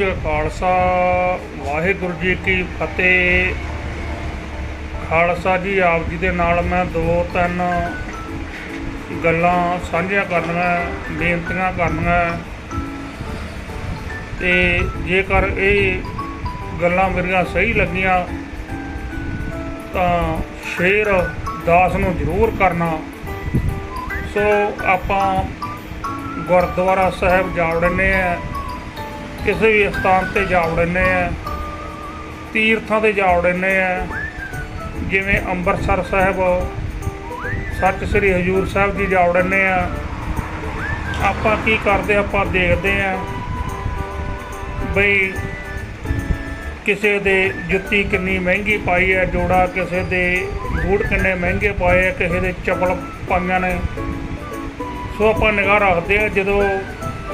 ਜੀ ਖਾਲਸਾ ਵਾਹਿਗੁਰੂ ਜੀ ਕੀ ਫਤਿਹ। ਖਾਲਸਾ ਜੀ ਆਪ ਜੀ ਦੇ ਨਾਲ ਮੈਂ ਦੋ ਤਿੰਨ ਗੱਲਾਂ ਸਾਂਝੀਆਂ ਕਰਨੀਆਂ, ਬੇਨਤੀਆਂ ਕਰਨੀਆਂ। ਤੇ ਜੇਕਰ ਇਹ ਗੱਲਾਂ ਮੇਰੀਆਂ ਸਹੀ ਲੱਗੀਆਂ, ਤਾਂ ਸ਼ੇਰ ਦਾਸ ਨੂੰ ਜ਼ਰੂਰ ਕਰਨਾ। ਸੋ ਆਪਾਂ ਗੁਰਦੁਆਰਾ ਸਾਹਿਬ ਜਾ ਵੜਨੇ ਆ। ਕਿਸੇ ਵੀ ਸਥਾਨ ਤੇ ਜਾ ਵੜਨੇ ਆ, ਤੀਰਥਾਂ ਤੇ ਜਾ ਵੜਨੇ ਆ, ਜਿਵੇਂ ਅੰਮ੍ਰਿਤਸਰ ਸਾਹਿਬ, ਸੱਚ ਸ੍ਰੀ ਹਜੂਰ ਸਾਹਿਬ ਜੀ ਜਾ ਵੜਨੇ ਆ, ਆਪਾਂ ਕੀ ਕਰਦੇ, ਆਪਾਂ ਦੇਖਦੇ ਆ ਬਈ ਕਿਸੇ ਦੇ ਜੁੱਤੀ ਕਿੰਨੀ ਮਹਿੰਗੀ ਪਾਈ ਹੈ, ਜੋੜਾ ਕਿਸੇ ਦੇ ਬੂਟ ਕਿੰਨੇ ਮਹਿੰਗੇ ਪਾਏ ਆ ਕਿਸੇ ਦੇ ਚੱਪਲ ਪਾਈਆਂ ਨੇ। ਸੋ ਆਪਾਂ ਨਿਗਾਹ ਰੱਖਦੇ ਆ, ਜਦੋਂ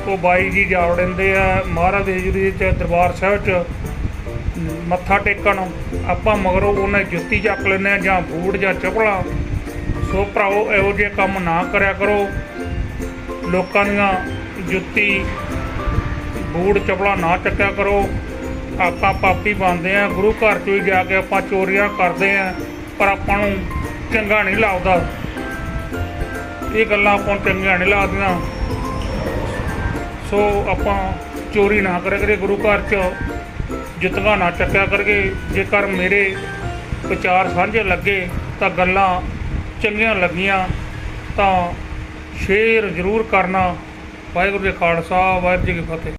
ਉਹ ਬਾਈ ਜੀ ਜਾ ਵੜਦੇ ਆ, ਮਹਾਰਾਜ ਦੀ ਹਜ਼ੂਰੀ ਚ ਦਰਬਾਰ ਸਾਹਿਬ ਚ ਮੱਥਾ ਟੇਕਣ। ਆਪਾਂ ਮਗਰੋਂ ਉਹਨੇ ਜੁੱਤੀ ਚੱਕ ਲੈਂਦੇ ਆ ਜਾਂ ਬੂਟ ਜਾਂ ਚੱਪਲਾਂ। ਸੋ ਭਰਾਓ ਇਹੋ ਜਿਹੇ ਕੰਮ ਨਾ ਕਰਿਆ ਕਰੋ। ਲੋਕਾਂ ਦੀਆਂ ਜੁੱਤੀ, ਬੂਟ, ਚੱਪਲਾਂ ਨਾ ਚੱਕਿਆ ਕਰੋ। ਆਪਾਂ ਪਾਪੀ ਬਣਦੇ ਆ, ਗੁਰੂ ਘਰ ਚ ਵੀ ਜਾ ਕੇ ਆਪਾਂ ਚੋਰੀਆਂ ਕਰਦੇ ਆ, ਪਰ ਆਪਾਂ ਨੂੰ ਚੰਗਾ ਨਹੀਂ ਲੱਗਦਾ। ਇਹ ਗੱਲਾਂ ਆਪਾਂ ਨੂੰ ਚੰਗੀਆਂ ਨਹੀਂ ਲੱਗਦੀਆਂ। ਸੋ ਆਪਾਂ ਚੋਰੀ ਨਾ ਕਰਿਆ ਕਰੇ ਗੁਰੂ ਘਰ ਚ ਜੁੱਤੀਆਂ ਨਾ ਚੱਕਿਆ ਕਰਕੇ ਜੇਕਰ ਮੇਰੇ ਵਿਚਾਰ ਸਾਂਝੇ ਲੱਗੇ ਤਾਂ ਗੱਲਾਂ ਚੰਗੀਆਂ ਲੱਗੀਆਂ, ਤਾਂ ਸ਼ੇਅਰ ਜ਼ਰੂਰ ਕਰਨਾ। ਵਾਹਿਗੁਰੂ ਜੀ ਖਾਲਸਾ, ਵਾਹਿਗੁਰੂ ਜੀ ਕੀ ਫਤਿਹ।